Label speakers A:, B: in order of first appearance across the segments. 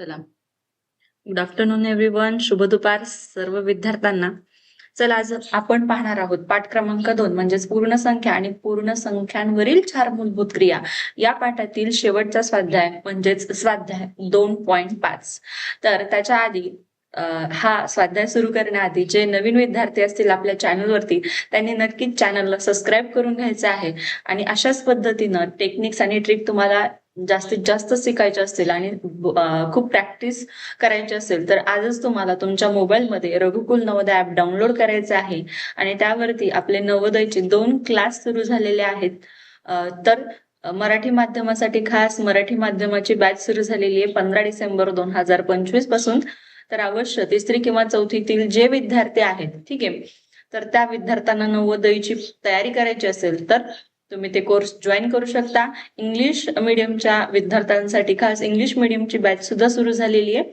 A: चला. Good afternoon everyone शुभ दुपार सर्व विद्यार्थ्यांना. चला आज आपण पाहणार आहोत पाठ क्रमांक दोन म्हणजेच पूर्ण संख्या आणि पूर्ण संख्यांवरील चार मूलभूत क्रिया. या पाठातील शेवटचा स्वाध्याय म्हणजेच स्वाध्याय दोन पॉइंट पाच. तर त्याच्या आधी हा स्वाध्याय सुरू करण्याआधी जे नवीन विद्यार्थी असतील आपल्या चॅनलवरती त्यांनी नक्कीच चॅनलला सबस्क्राईब करून घ्यायचं आहे. आणि अशाच पद्धतीनं टेक्निक्स आणि ट्रिक तुम्हाला जास्तीत जास्त शिकायचे असतील आणि खूप प्रॅक्टिस करायची असेल तर आजच तुम्हाला तुमच्या मोबाईलमध्ये रघुकुल नवोदय ऍप डाउनलोड करायचं आहे. आणि त्यावरती आपले नवोदयचे दोन क्लास सुरू झालेले आहेत. तर मराठी माध्यमासाठी खास मराठी माध्यमाची बॅच सुरू झालेली आहे पंधरा डिसेंबर दोन हजार पंचवीसपासून. तर अवश्य तिसरी किंवा चौथीतील जे विद्यार्थी आहेत ठीक आहे. तर त्या विद्यार्थ्यांना नवोदयची तयारी करायची असेल तर तुम्ही ते कोर्स जॉईन करू शकता. इंग्लिश मीडियमच्या विद्यार्थ्यांसाठी खास इंग्लिश मीडियमची बॅच सुद्धा सुरू झालेली आहे.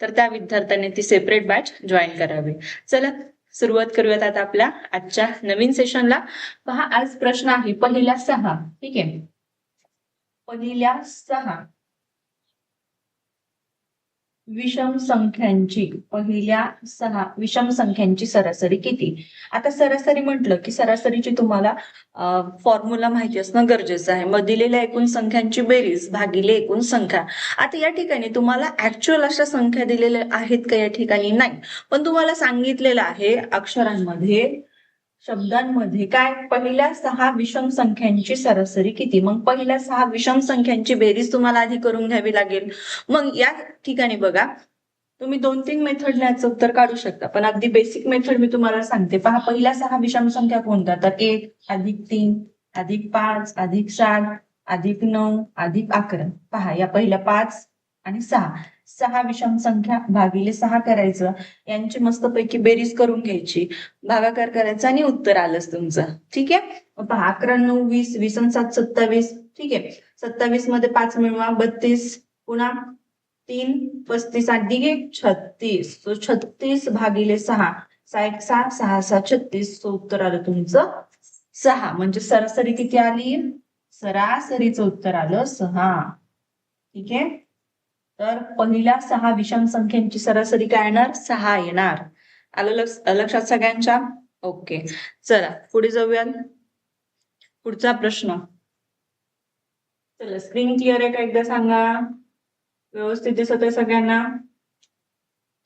A: तर त्या विद्यार्थ्यांनी ती सेपरेट बॅच जॉईन करावी. चला सुरुवात करूयात आता आपल्या आजच्या नवीन सेशनला पहा आज प्रश्न आहे पहिल्या सहा. ठीक आहे? पहिल्या सहा. विषम संख्यांची पहिल्या सहा विषम संख्यांची सरासरी किती? आता सरासरी म्हटलं की सरासरीची तुम्हाला फॉर्म्युला माहिती असणं गरजेचं आहे. मग दिलेल्या एकूण संख्यांची बेरीज भागिले एकूण संख्या. आता या ठिकाणी तुम्हाला ऍक्च्युअल अशा संख्या दिलेल्या आहेत का या ठिकाणी? नाही. पण तुम्हाला सांगितलेलं आहे अक्षरांमध्ये शब्दांमध्ये काय? पहिल्या सहा विषम संख्यांची सरासरी किती? मग पहिल्या सहा विषम संख्यांची बेरीज तुम्हाला आधी करून घ्यावी लागेल. मग या ठिकाणी बघा. तुम्ही दोन तीन मेथडने याचं उत्तर काढू शकता पण अगदी बेसिक मेथड मी तुम्हाला सांगते. पहा पहिल्या सहा विषम संख्या कोणत्या? तर एक अधिक तीन अधिक पाच अधिक सात अधिक नऊ अधिक अकरा. पहा या पहिल्या पाच आणि सहा. सहा विषम संख्या भागिले सहा करायचं. यांची मस्तपैकी बेरीज करून घ्यायची. भागाकार करायचा आणि उत्तर आलंच तुमचं. ठीक आहे? पहा अकरा नऊ वीस वीस आणि सात सत्तावीस. ठीक आहे? सत्तावीसमध्ये पाच मिळवा. बत्तीस पुन्हा तीन पस्तीस अधिक दिघे छत्तीस. छत्तीस भागिले सहा. सहा एक सहा सहा सहा छत्तीस. सो उत्तर आलं तुमचं सहा. म्हणजे सरासरी किती आली? सरासरीचं उत्तर आलं सहा. ठीक आहे? तर पहिल्या सहा विषम संख्यांची सरासरी काय येणार? सहा येणार. आलं लक्ष लक्षात सगळ्यांच्या? ओके. चला पुढे जाऊया पुढचा प्रश्न. चला स्क्रीन क्लिअर आहे का एकदा सांगा? व्यवस्थित दिसत आहे सगळ्यांना?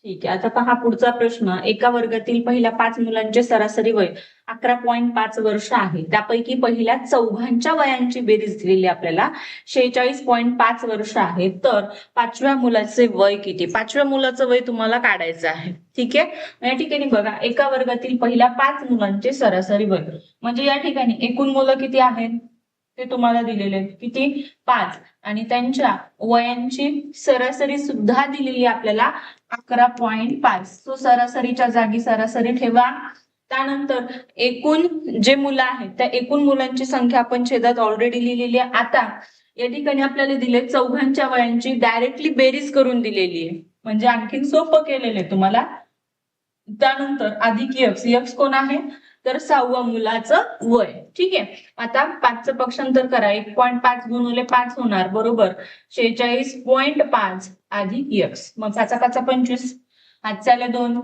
A: ठीक आहे. आता पहा पुढचा प्रश्न. एका वर्गातील पहिल्या पाच मुलांचे सरासरी वय अकरा पॉईंट पाच वर्ष आहे. त्यापैकी पहिल्या चौघांच्या वयांची बेरीज दिलेली आपल्याला शेहेचाळीस पॉईंट पाच वर्ष आहे. तर पाचव्या मुलाचे वय किती? पाचव्या मुलाचं वय तुम्हाला काढायचं आहे. ठीक आहे? या ठिकाणी बघा. एका वर्गातील पहिल्या पाच मुलांचे सरासरी वय. म्हणजे या ठिकाणी एकूण मुलं किती आहेत? ते तुम्हाला दिलेले आहेत. किती? पाच. आणि त्यांच्या वयांची सरासरी सुद्धा दिलेली आहे आपल्याला अकरा पॉईंट पाच. तो सरासरीच्या जागी सरासरी ठेवा. त्यानंतर एकूण जे मुलं आहेत त्या एकूण मुलांची संख्या आपण छेदात ऑलरेडी लिहिलेली आहे. आता या ठिकाणी आपल्याला दिले चौघांच्या वयांची डायरेक्टली बेरीज करून दिलेली आहे. म्हणजे आणखीन सोपं केलेलं आहे तुम्हाला. त्यानंतर अधिक यक्स यक्स कोण आहे? तर सहावं मुलाचं वय. ठीक? आहे आता पाचचं पक्षांतर करा. एक पॉईंट पाच गुणवले पाच होणार. बरोबर? शेहेचाळीस पॉईंट पाच अधिक यक्स मग पाचा पाचा पंचवीस. आज चाले दोन.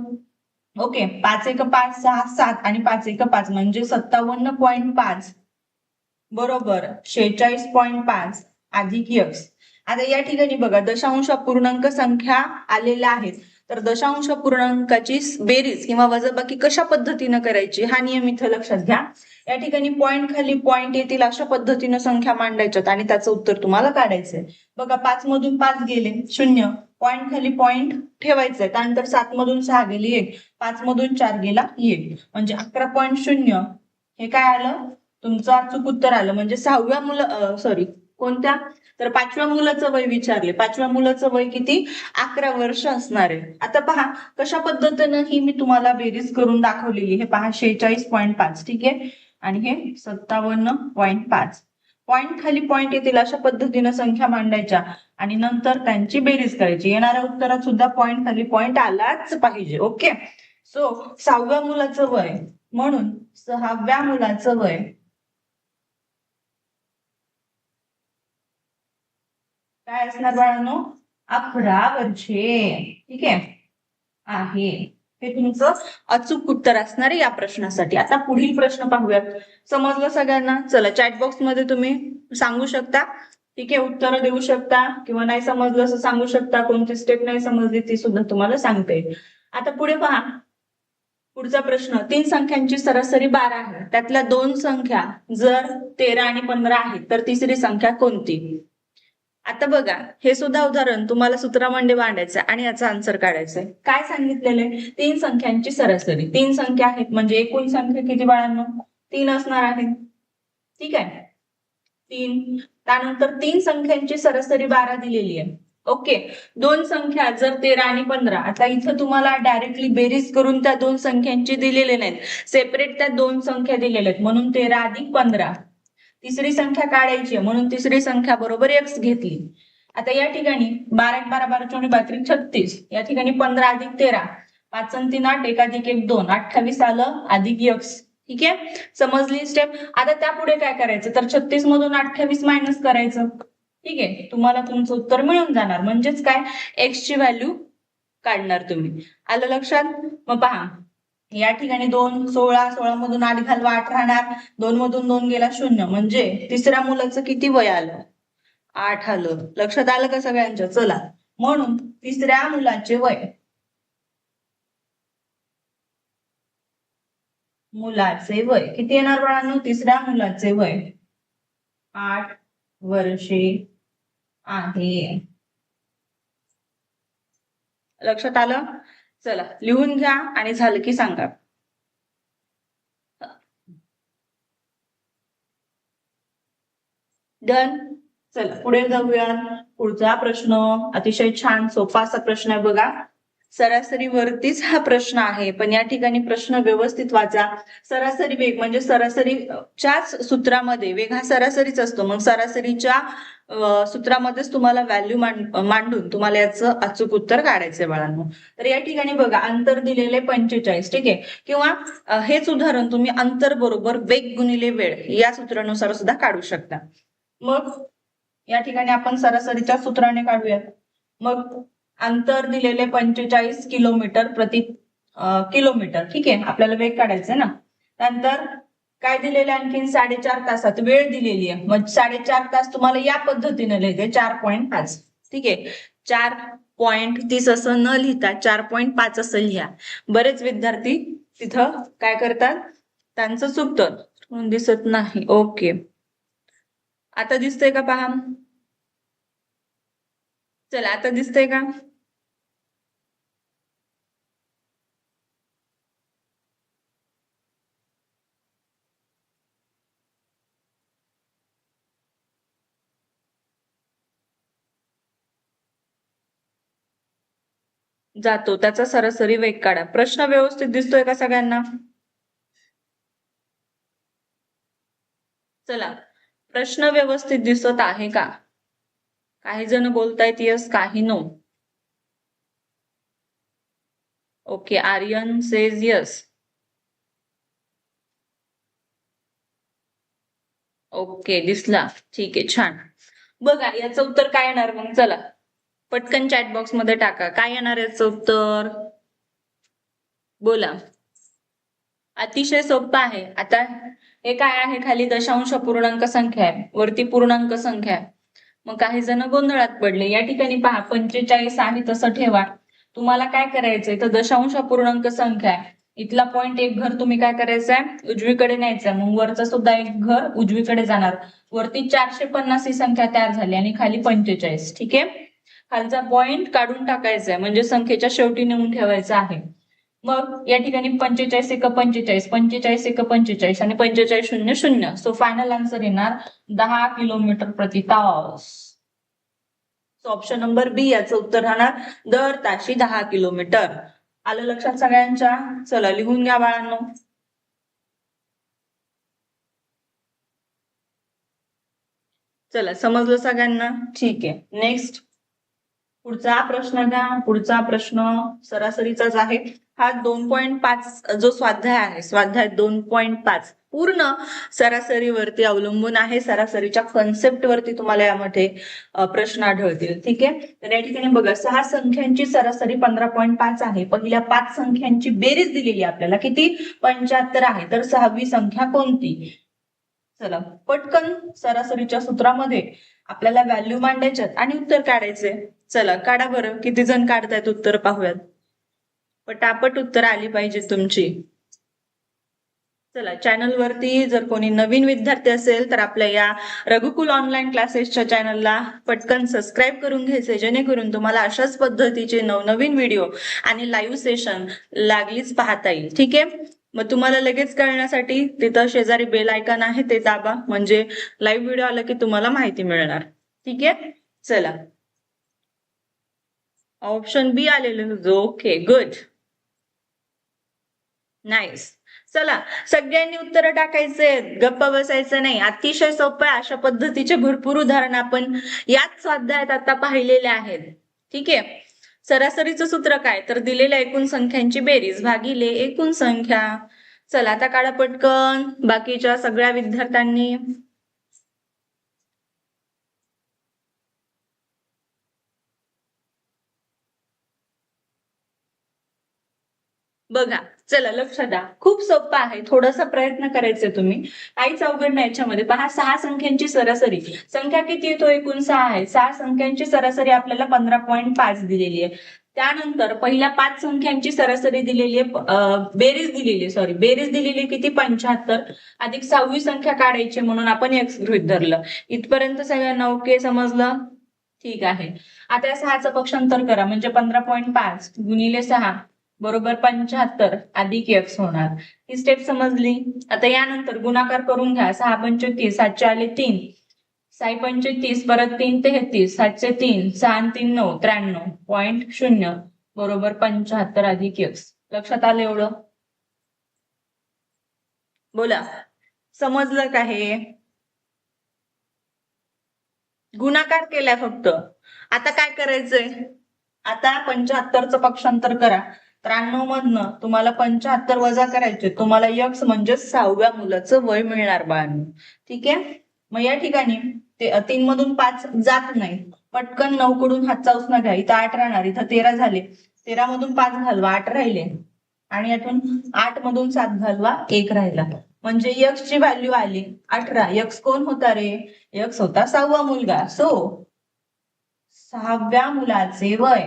A: ओके. पाच एक पाच सहा सात आणि पाच एक पाच म्हणजे सत्तावन्न पॉईंट पाच. बरोबर? शेहेचाळीस पॉईंट पाच अधिक यक्स आता या ठिकाणी बघा. दशांश पूर्णांक संख्या आलेल्या आहेत. तर दशांश पूर्णांकाची बेरीज किंवा वजाबाकी कशा पद्धतीनं करायची हा नियम इथं लक्षात घ्या. या ठिकाणी पॉईंट खाली पॉईंट येतील अशा पद्धतीनं संख्या मांडायच्यात आणि त्याचं उत्तर तुम्हाला काढायचंय. बघा पाच मधून पाच गेले शून्य. पॉईंट खाली पॉईंट ठेवायचंय. त्यानंतर सात मधून सहा गेली एक. पाच मधून चार गेला एक. म्हणजे अकरा पॉईंट शून्य. हे काय आलं? तुमचं अचूक उत्तर आलं. म्हणजे सहाव्या मुलं सॉरी कोणत्या? तर पाचव्या मुलाचं वय विचारले. पाचव्या मुलाचं वय किती? अकरा वर्ष असणार आहे. आता पहा कशा पद्धतीनं ही मी तुम्हाला बेरीज करून दाखवलेली. हे पहा शेहेचाळीस पॉईंट पाच ठीक आहे? आणि हे सत्तावन्न पॉईंट पाच. पॉईंट खाली पॉईंट येतील अशा पद्धतीनं संख्या मांडायच्या आणि नंतर त्यांची बेरीज करायची. येणाऱ्या उत्तरात सुद्धा पॉईंट खाली पॉईंट आलाच पाहिजे ओके? सो सहाव्या मुलाचं वय म्हणून सहाव्या मुलाचं वय काय असणार बाळांनो? अकरा वर्षे. ठीक आहे? आहे. हे तुमचं अचूक उत्तर असणार आहे या प्रश्नासाठी. आता पुढील प्रश्न पाहूयात. समजलं सगळ्यांना? चला चॅट बॉक्समध्ये तुम्ही सांगू शकता. ठीक आहे? उत्तर देऊ शकता. किंवा नाही समजलं असं सांगू शकता. कोणती स्टेप नाही समजली ती सुद्धा तुम्हाला सांगता. येईल आता पुढे पहा. पुढचा प्रश्न. तीन संख्यांची सरासरी बारा आहे. त्यातल्या दोन संख्या जर तेरा आणि पंधरा आहेत तर तिसरी संख्या कोणती? आता बघा हे सुद्धा उदाहरण तुम्हाला सूत्रामध्ये मांडायचं आणि याचा आन्सर काढायचा काय सांगितलेलं आहे? तीन संख्यांची सरासरी. तीन संख्या आहेत म्हणजे एकूण संख्या किती बाळांनो? तीन असणार आहेत. ठीक आहे? तीन. त्यानंतर तीन संख्यांची सरासरी बारा दिलेली आहे. ओके. दोन संख्या जर तेरा आणि पंधरा. आता इथं तुम्हाला डायरेक्टली बेरीज करून त्या दोन संख्यांची दिलेले नाहीत. सेपरेट त्या दोन संख्या दिलेल्या आहेत. म्हणून तेरा अधिक पंधरा. तिसरी संख्या काढायची आहे म्हणून तिसरी संख्या बरोबर एक्स घेतली. आता या ठिकाणी बारा एक बारा बारा चोवीस बात्री छत्तीस या ठिकाणी पंधरा अधिक तेरा पाच तीन आठ एक अधिक एक दोन अठ्ठावीस आलं अधिक यक्स ठीक आहे? समजली स्टेप आता त्यापुढे काय करायचं? तर छत्तीस मधून अठ्ठावीस मायनस करायचं. ठीक आहे? तुम्हाला तुमचं उत्तर मिळून जाणार. म्हणजेच काय? एक्सची व्हॅल्यू काढणार तुम्ही. आलं लक्षात? मग पहा. या ठिकाणी दोन सोळा सोळा मधून आठ घालवा आठ राहणार. दोन मधून दोन गेला शून्य. म्हणजे तिसऱ्या मुलाचं किती वय आलं? आठ आलं. लक्षात आलं का सगळ्यांच्या चला. म्हणून तिसऱ्या मुलाचे वय. मुलाचे वय. किती येणार बाळांनो? तिसऱ्या मुलाचे वय. आठ वर्षे आहे. लक्षात आलं? चला लिहून घ्या आणि झालं की सांगा. डन चला पुढे जाऊया. पुढचा प्रश्न. अतिशय छान सोपा असा प्रश्न आहे बघा. सरासरी वरतीच हा प्रश्न आहे पण या ठिकाणी प्रश्न व्यवस्थित वाचा. सरासरी वेग म्हणजे सरासरीच्याच सूत्रामध्ये वेग हा सरासरीच असतो. मग सरासरीच्या सूत्रामध्येच तुम्हाला व्हॅल्यू मांडून तुम्हाला याचं अचूक उत्तर काढायचंय बाळांनो. तर या ठिकाणी बघा अंतर दिलेले पंचेचाळीस ठीक आहे? किंवा हेच उदाहरण तुम्ही अंतर बरोबर वेग गुणिले वेळ या सूत्रानुसार सुद्धा काढू शकता. मग या ठिकाणी आपण सरासरीच्या सूत्राने काढूयात. मग अंतर दिलेले पंचेचाळीस किलोमीटर प्रति किलोमीटर ठीक आहे? आपल्याला वेग काढायचा ना? त्यानंतर काय दिलेले आणखीन? साडेचार तासात. वेळ दिलेली आहे. मग साडेचार तास तुम्हाला या पद्धतीने लिहिते चार पॉईंट पाच. ठीक आहे? चार पॉईंट तीस असं न लिहिता चार पॉईंट पाच असं लिहा. बरेच विद्यार्थी तिथं काय करतात? त्यांचं चुकतं. म्हणून दिसत नाही. ओके. आता दिसतंय का पहा? चला आता दिसतंय का? जातो. त्याचा सरासरी वेग काढा. प्रश्न व्यवस्थित दिसतोय का सगळ्यांना? चला. प्रश्न व्यवस्थित दिसत आहे का? काही जण बोलतायत यस काही no okay Aryan says yes okay दिसला. ठीक आहे छान. बघा याचं उत्तर काय येणार मग? चला. पटकन चॅट बॉक्समध्ये टाका. काय येणार याचं उत्तर? बोला. अतिशय सोपं आहे. आता हे काय आहे? खाली दशांश पूर्णांक संख्या आहे. वरती पूर्णांक संख्या आहे. मग काही जण गोंधळात पडले. या ठिकाणी पहा पंचेचाळीस आहे तसं ठेवा. तुम्हाला काय करायचंय? तर दशांश पूर्णांक संख्या आहे. इथला पॉइंट एक घर तुम्ही काय करायचंय? उजवीकडे न्यायचंय. मग वरचं सुद्धा एक घर उजवीकडे जाणार. वरती चारशे पन्नास ही संख्या तयार झाली आणि खाली पंचेचाळीस. ठीक आहे? खालचा पॉइंट काढून टाकायचा आहे. म्हणजे संख्येच्या शेवटी नेऊन ठेवायचा आहे. मग या ठिकाणी पंचेचाळीस एक पंचेचाळीस पंचेचाळीस एक पंचेचाळीस आणि पंचेचाळीस शून्य शून्य. सो फायनल आन्सर येणार दहा किलोमीटर प्रति तास. ऑप्शन नंबर बी याचं उत्तर राहणार दर ताशी दहा किलोमीटर. आलं लक्षात सगळ्यांच्या? चला लिहून घ्या बाळांनो. चला समजलं सगळ्यांना? ठीक आहे. नेक्स्ट पुढचा प्रश्न घ्या. पुढचा प्रश्न सरासरीचाच आहे. हा दोन पॉईंट पाच जो स्वाध्याय आहे स्वाध्याय दोन पॉईंट पाच. पूर्ण सरासरीवरती अवलंबून आहे. सरासरीच्या कन्सेप्ट वरती तुम्हाला यामध्ये प्रश्न आढळतील. ठीक आहे? तर या ठिकाणी बघा सहा संख्यांची सरासरी पंधरा पॉईंट पाच आहे. पहिल्या पाच संख्यांची बेरीज दिलेली आपल्याला. किती? पंच्याहत्तर आहे. तर सहावी संख्या कोणती? चला पटकन सरासरीच्या सूत्रामध्ये आपल्याला व्हॅल्यू मांडायच्यात आणि उत्तर काढायचे चला काढा बरं. किती जण काढतायत उत्तर पाहूयात. पटापट उत्तर आली पाहिजे तुमची. चला चॅनल वरती जर कोणी नवीन विद्यार्थी असेल तर आपल्या या रघुकुल ऑनलाईन क्लासेसच्या चॅनलला पटकन सबस्क्राईब करून घ्यायचे जेणेकरून तुम्हाला अशाच पद्धतीचे नवनवीन व्हिडिओ आणि लाईव्ह सेशन लागलीच पाहता येईल. ठीक आहे? मग तुम्हाला लगेच कळण्यासाठी तिथं शेजारी बेल आयकॉन आहे ते दाबा. म्हणजे लाईव्ह व्हिडिओ आला की तुम्हाला माहिती मिळणार. ठीक आहे? चला. ऑप्शन बी आलेलं ओके गुड नाईस चला सगळ्यांनी उत्तर टाकायचे गप्पा बसायचं नाही. अतिशय सोपं आहे अशा पद्धतीचे भरपूर उदाहरण आपण याच स्वाध्यायात आता पाहिलेले आहेत. ठीक आहे? सरासरीचं सूत्र काय? तर दिलेल्या एकूण संख्यांची बेरीज भागिले एकूण संख्या. चला आता काढा पटकन बाकीच्या सगळ्या विद्यार्थ्यांनी. बघा चला लक्षात द्या. खूप सोपं आहे. थोडासा प्रयत्न करायचे तुम्ही. काहीच अवघड नाही याच्यामध्ये. पहा सहा संख्यांची सरासरी. संख्या किती येतो? एकूण सहा आहे. सहा संख्यांची सरासरी आपल्याला पंधरा पॉईंट पाच दिलेली आहे. त्यानंतर पहिल्या पाच संख्यांची सरासरी दिलेली आहे. बेरीज दिलेली आहे. सॉरी बेरीज दिलेली आहे किती? पंच्याहत्तर. अधिक सहावी संख्या काढायची म्हणून आपण एक्स गृहित धरलं. इथपर्यंत सगळ्यांना ओके समजलं? ठीक आहे. आता सहाचं पक्षांतर करा. म्हणजे पंधरा पॉईंट पाच गुणिले सहा. बरोबर पंच्याहत्तर अधिक एक्स होणार. ही स्टेप समजली? आता यानंतर गुणाकार करून घ्या. सहा पंचतीस सातशे आले तीन साई पंचवीस परत तीन तेहतीस सातशे तीन सहा तीन नऊ त्र्याण्णव. पॉईंट शून्य. बरोबर पंच्याहत्तर अधिक एक्स लक्षात आलं एवढं? बोला. समजलं का हे? गुणाकार केलाय फक्त. आता काय करायचंय? आता पंच्याहत्तरचं पक्षांतर करा. त्र्याण्णव मधनं तुम्हाला पंच्याहत्तर वजा करायचे. तुम्हाला यक्स म्हणजे सहाव्या मुलाचं वय मिळणार बाळांनो. ठीक आहे? मग या ठिकाणी ते तीन मधून पाच जात नाही. पटकन नऊ कडून हातचा उसना घ्या. इथं आठ राहणार. इथं तेरा झाले. तेरा मधून पाच घालवा. आठ राहिले. आणि यातून आठ मधून सात घालवा. एक राहिला. म्हणजे यक्स ची व्हॅल्यू आली. अठरा. यक्स कोण होता रे? यक्स होता सहावा मुलगा. सो सहाव्या मुलाचे वय.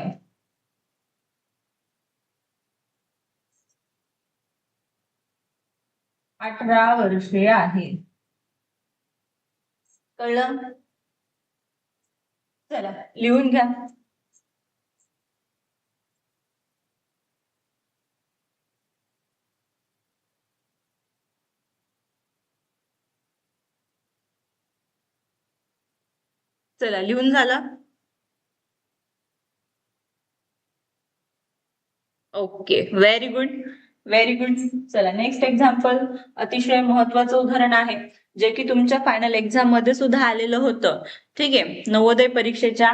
A: अठरा वर्षे आहे. कळलं? चला लिहून घ्या. चला लिहून झालं. Okay very good. Very good चला नेक्स्ट एक्झाम्पल अतिशय महत्वाचं उदाहरण आहे जे की तुमच्या फायनल एक्झाममध्ये सुद्धा आलेलं होतं. ठीक आहे? नवोदय परीक्षेच्या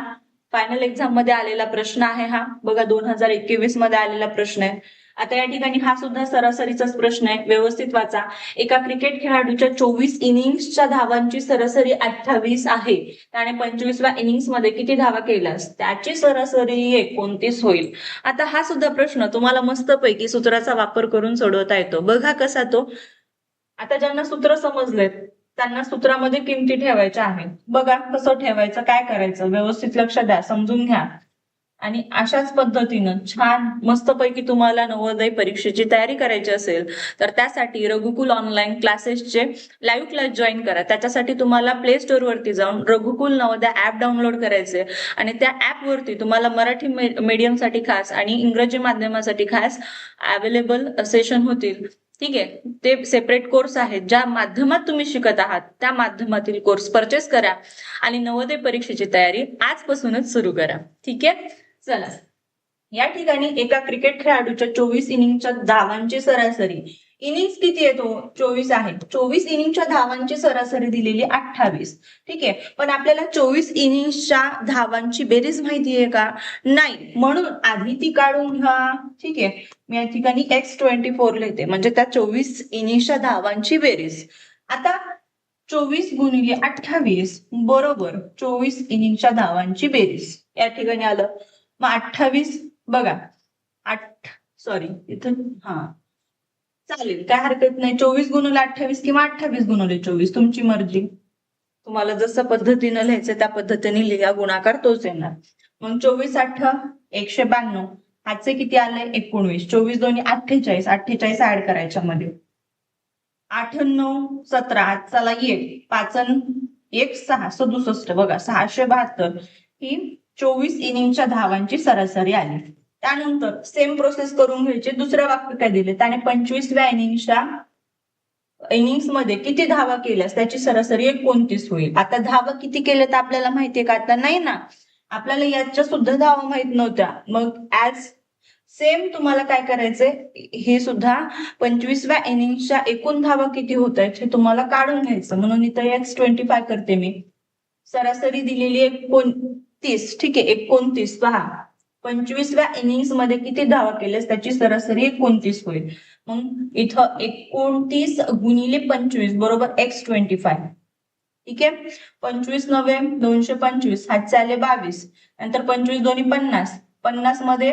A: फायनल एक्झाममध्ये आलेला प्रश्न आहे हा. बघा दोन हजार एकवीसमध्ये आलेला प्रश्न आहे. आता या ठिकाणी हा सुद्धा सरासरीचाच प्रश्न आहे. व्यवस्थित वाचा. एका क्रिकेट खेळाडूच्या चोवीस इनिंग्सच्या धावांची सरासरी अठ्ठावीस आहे. त्याने पंचवीसव्या इनिंग्समध्ये किती धावा केल्यास? त्याची सरासरी एकोणतीस होईल. आता हा सुद्धा प्रश्न तुम्हाला मस्तपैकी सूत्राचा वापर करून सोडवता येतो. बघा कसा तो. आता ज्यांना सूत्र समजलेत त्यांना सूत्रामध्ये किमती ठेवायच्या आहेत. बघा कसं ठेवायचं काय करायचं? व्यवस्थित लक्ष द्या समजून घ्या. आणि अशाच पद्धतीनं छान मस्तपैकी तुम्हाला नवोदय परीक्षेची तयारी करायची असेल तर त्यासाठी रघुकुल ऑनलाईन क्लासेसचे लाईव्ह क्लास जॉईन करा. त्याच्यासाठी तुम्हाला प्ले स्टोअर वरती जाऊन रघुकुल नवोदय ऍप डाउनलोड करायचे आणि त्या ऍप वरती तुम्हाला मराठी मीडियमसाठी खास आणि इंग्रजी माध्यमासाठी खास अवेलेबल सेशन होतील. ठीक आहे? ते सेपरेट कोर्स आहेत ज्या माध्यमात तुम्ही शिकत आहात त्या माध्यमातील कोर्स परचेस करा आणि नवोदय परीक्षेची तयारी आजपासूनच सुरू करा. ठीक आहे? चला. या ठिकाणी एका क्रिकेट खेळाडूच्या चोवीस इनिंगच्या धावांची सरासरी. इनिंग्स किती येतो चोवीस आहे. चोवीस इनिंगच्या धावांची सरासरी दिलेली अठ्ठावीस. ठीक आहे? पण आपल्याला चोवीस इनिंगच्या धावांची बेरीज माहिती आहे का? नाही. म्हणून आधी ती काढून घ्या. ठीक आहे? मी या ठिकाणी एक्स ट्वेंटी फोर लिहिते. म्हणजे त्या चोवीस इनिंगच्या धावांची बेरीज. आता चोवीस गुणिले अठ्ठावीस बरोबर चोवीस इनिंगच्या धावांची बेरीज. या ठिकाणी आलं. मग अठ्ठावीस बघा. आठ सॉरी इथं हा. चालेल काय हरकत नाही. चोवीस गुणवले अठ्ठावीस किंवा अठ्ठावीस गुणवले चोवीस तुमची मर्जी. तुम्हाला जसं पद्धतीनं लिहायचं त्या पद्धतीने लिहा गुणाकार तोच येणार. मग चोवीस आठ एकशे ब्याण्णव. हाचे किती आले? एकोणवीस. चोवीस दोन्ही अठ्ठेचाळीस. अठ्ठेचाळीस ऍड करायच्या मध्ये आठ नऊ सतरा. आजचाला एक. पाच एक सहा. सदुसष्ट. बघा सहाशे बहात्तर. ही चोवीस इनिंगच्या धावांची सरासरी आली. त्यानंतर सेम प्रोसेस करून घ्यायचे. दुसरं वाक्य काय दिले? त्याने पंचवीसव्या इनिंगच्या इनिंग्समध्ये किती धावा केल्यास त्याची सरासरी एकोणतीस होईल. आता धावा किती केल्या तर आपल्याला माहितीये का? आता नाही ना. आपल्याला याच्या सुद्धा धावा माहीत नव्हत्या. मग ऍज सेम तुम्हाला काय करायचंय? हे सुद्धा पंचवीसव्या इनिंगच्या एकूण धावा किती होत आहेत हे तुम्हाला काढून घ्यायचं. म्हणून इथं एक्स ट्वेंटी फाय करते मी. सरासरी दिलेली तीस. ठीक आहे एकोणतीस. पहा. पंचवीसव्या इनिंग्समध्ये किती धावा केल्यास त्याची सरासरी एकोणतीस होईल. मग इथं एकोणतीस गुणिले पंचवीस बरोबर एक्स ट्वेंटी फाय ठीक आहे? पंचवीस नव्हे दोनशे पंचवीस. हातचे आले बावीस. नंतर पंचवीस दोन्ही पन्नास. पन्नासमध्ये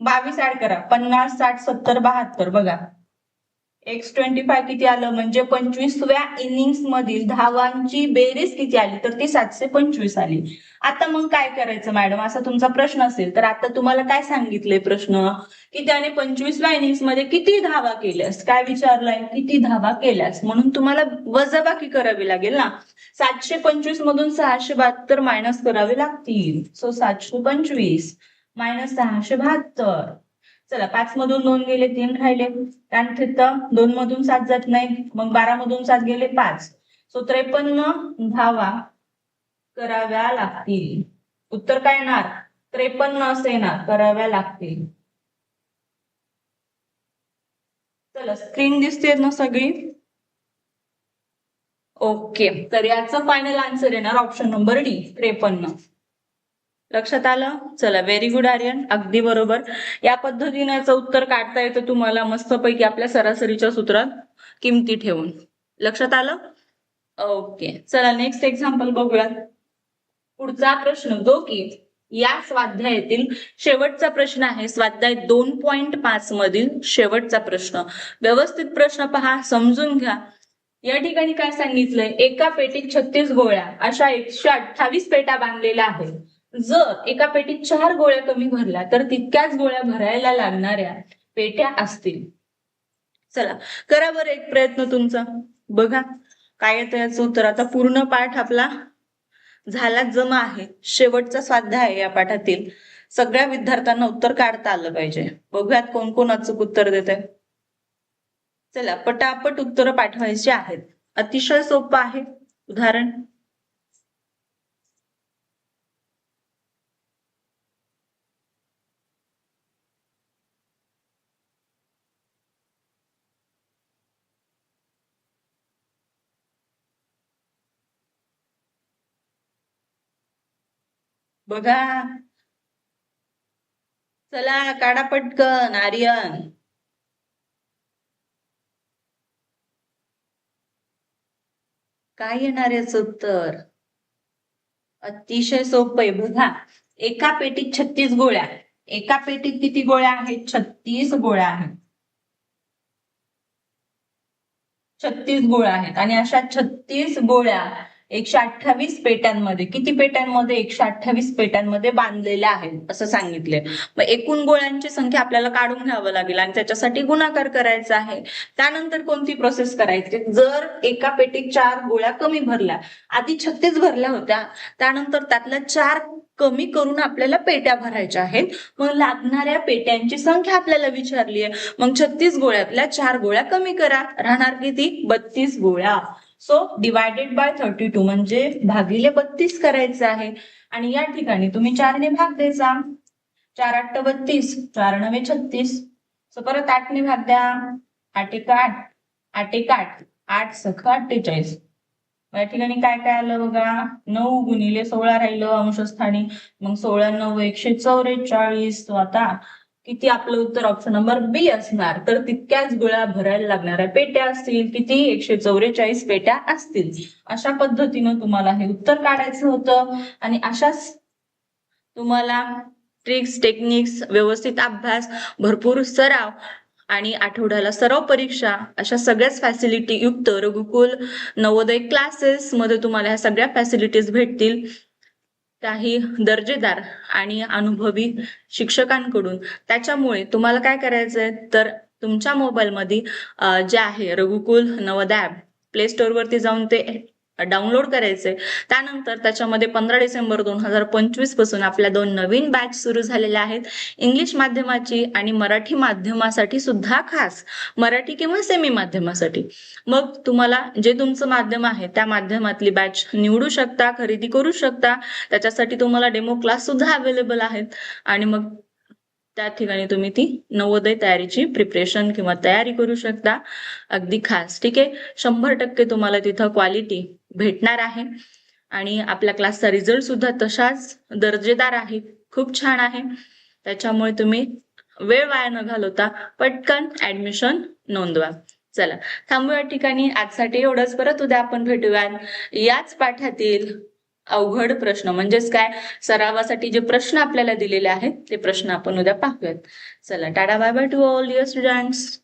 A: बावीस ऍड करा. पन्नास साठ सत्तर बहात्तर. बघा. एक्स ट्वेंटी फाय किती आलं? म्हणजे पंचवीसव्या इनिंग्स मधील धावांची बेरीज किती आली? तर ती सातशे पंचवीस आली. आता मग काय करायचं मॅडम? असा तुमचा प्रश्न असेल. तर आता तुम्हाला काय सांगितलंय प्रश्न? की त्याने पंचवीसव्या इनिंग्समध्ये किती धावा केल्यास? काय विचारलाय? किती धावा केल्यास? म्हणून तुम्हाला वजाबाकी करावी लागेल ना? सातशे पंचवीस मधून सहाशे बहात्तर मायनस करावे लागतील. सो सातशे पंचवीस मायनस सहाशे बहात्तर. चला पाच मधून दोन गेले तीन राहिले. कारण तिथं दोन मधून सात जात नाही मग बारा मधून सात गेले पाच. सो त्रेपन्न धावा कराव्या लागतील. उत्तर काय येणार? त्रेपन्न असं येणार कराव्या लागतील. चला स्क्रीन दिसते ना सगळी? ओके तर याचं फायनल आन्सर येणार ऑप्शन नंबर डी त्रेपन्न. लक्षात आलं? चला व्हेरी गुड आर्यन. अगदी बरोबर. या पद्धतीने याचं उत्तर काढता येतं तुम्हाला मस्तपैकी आपल्या सरासरीच्या सूत्रात किमती ठेवून. लक्षात आलं? ओके चला नेक्स्ट एक्झाम्पल बघूयात पुढचा प्रश्न जो की या स्वाध्यायातील शेवटचा प्रश्न आहे. स्वाध्याय दोन पॉइंट पाच मधील शेवटचा प्रश्न. व्यवस्थित प्रश्न पहा समजून घ्या. या ठिकाणी काय सांगितलंय? एका पेटीत छत्तीस गोळ्या अशा एकशे अठ्ठावीस पेट्या बांधलेल्या आहेत. जर एका पेटीत चार गोळ्या कमी भरल्या तर तितक्याच गोळ्या भरायला लागणाऱ्या पेट्या असतील. चला करा बरं एक प्रयत्न तुमचा. बघा काय येतं याचं उत्तर. आता पूर्ण पाठ आपला झाला जमा आहे. शेवटचा स्वाध्याय आहे या पाठातील. सगळ्या विद्यार्थ्यांना उत्तर काढता आलं पाहिजे. बघूयात कोण कोण अचूक उत्तर देत आहे चला पटापट उत्तर पाठवायची आहेत. अतिशय सोपं आहे. उदाहरण बघा. चला काढा पटकन आर्यन. काय येणार याच उत्तर? अतिशय सोपं आहे. बघा एका पेटीत छत्तीस गोळ्या. एका पेटीत किती गोळ्या आहेत? छत्तीस गोळ्या आहेत. छत्तीस गोळ्या आहेत. आणि अशा छत्तीस गोळ्या एकशे अठ्ठावीस पेट्यांमध्ये किती पेट्यांमध्ये? एकशे अठ्ठावीस पेट्यांमध्ये बांधलेल्या आहेत असं सांगितले मग एकूण गोळ्यांची संख्या आपल्याला काढून घ्यावं लागेल आणि त्याच्यासाठी गुणाकार करायचा आहे. त्यानंतर कोणती प्रोसेस करायची? जर एका पेटीत चार गोळ्या कमी भरल्या आधी छत्तीस भरल्या होत्या त्यानंतर त्यातल्या चार कमी करून आपल्याला पेट्या भरायच्या आहेत. मग लागणाऱ्या पेट्यांची संख्या आपल्याला विचारली आहे मग छत्तीस गोळ्यातल्या चार गोळ्या कमी करा. राहणार किती? बत्तीस गोळ्या. So divided by thirty two म्हणजे भागिले बत्तीस करायचं आहे. आणि या ठिकाणी तुम्ही चारने भाग द्यायचा चार आठ बत्तीस चार नवे छत्तीस. सो परत आठने भाग द्या. आठ एक आठ आठ एक आठ आठ सख अठ्ठेचाळीस. या ठिकाणी काय काय आलं बघा? नऊ गुणिले सोळा राहिलं अंशस्थानी. मग सोळा नऊ एकशे चौवेचाळीस आता किती आपलं उत्तर ऑप्शन नंबर बी असणार तर तितक्याच गोळ्या भरायला लागणाऱ्या पेट्या असतील किती? एकशे चौवेचाळीस पेट्या असतील. अशा पद्धतीनं तुम्हाला हे उत्तर काढायचं होतं. आणि अशाच तुम्हाला ट्रिक्स टेक्निक्स व्यवस्थित अभ्यास भरपूर सराव आणि आठवड्याला सराव परीक्षा अशा सगळ्याच फॅसिलिटी युक्त रघुकुल नवोदय क्लासेस मध्ये तुम्हाला ह्या सगळ्या फॅसिलिटीज भेटतील. काही दर्जेदार आणि अनुभवी शिक्षकांकडून त्याच्यामुळे तुम्हाला काय करायचंय? तर तुमच्या मोबाईलमध्ये जे आहे रघुकुल नवोदय ॲप प्ले स्टोअरवरती जाऊन ते डाउनलोड करायचे. त्यानंतर त्याच्यामध्ये पंधरा डिसेंबर दोन हजार पंचवीसपासून आपल्या दोन नवीन बॅच सुरू झालेल्या आहेत. इंग्लिश माध्यमाची आणि मराठी माध्यमासाठी सुद्धा खास. मराठी किंवा सेमी माध्यमासाठी. मग तुम्हाला जे तुमचं माध्यम आहे त्या माध्यमातली बॅच निवडू शकता खरेदी करू शकता. त्याच्यासाठी तुम्हाला डेमो क्लास सुद्धा अवेलेबल आहेत. आणि मग त्या ठिकाणी तुम्ही ती नवोदय तयारीची प्रिपरेशन किंवा तयारी करू शकता. अगदी खास. ठीक आहे? शंभर टक्के तुम्हाला तिथं क्वालिटी भेटणार आहे. आणि आपल्या क्लासचा रिझल्ट सुद्धा तशाच दर्जेदार आहे. खूप छान आहे. त्याच्यामुळे तुम्ही वेळ वाया न घालवता पटकन ऍडमिशन नोंदवा. चला थांबू या ठिकाणी. आजसाठी एवढंच. परत उद्या आपण भेटूयात. याच पाठातील अवघड प्रश्न म्हणजेच काय? सरावासाठी जे प्रश्न आपल्याला दिलेले आहेत ते प्रश्न आपण उद्या पाहूयात. चला tata bye bye to all your students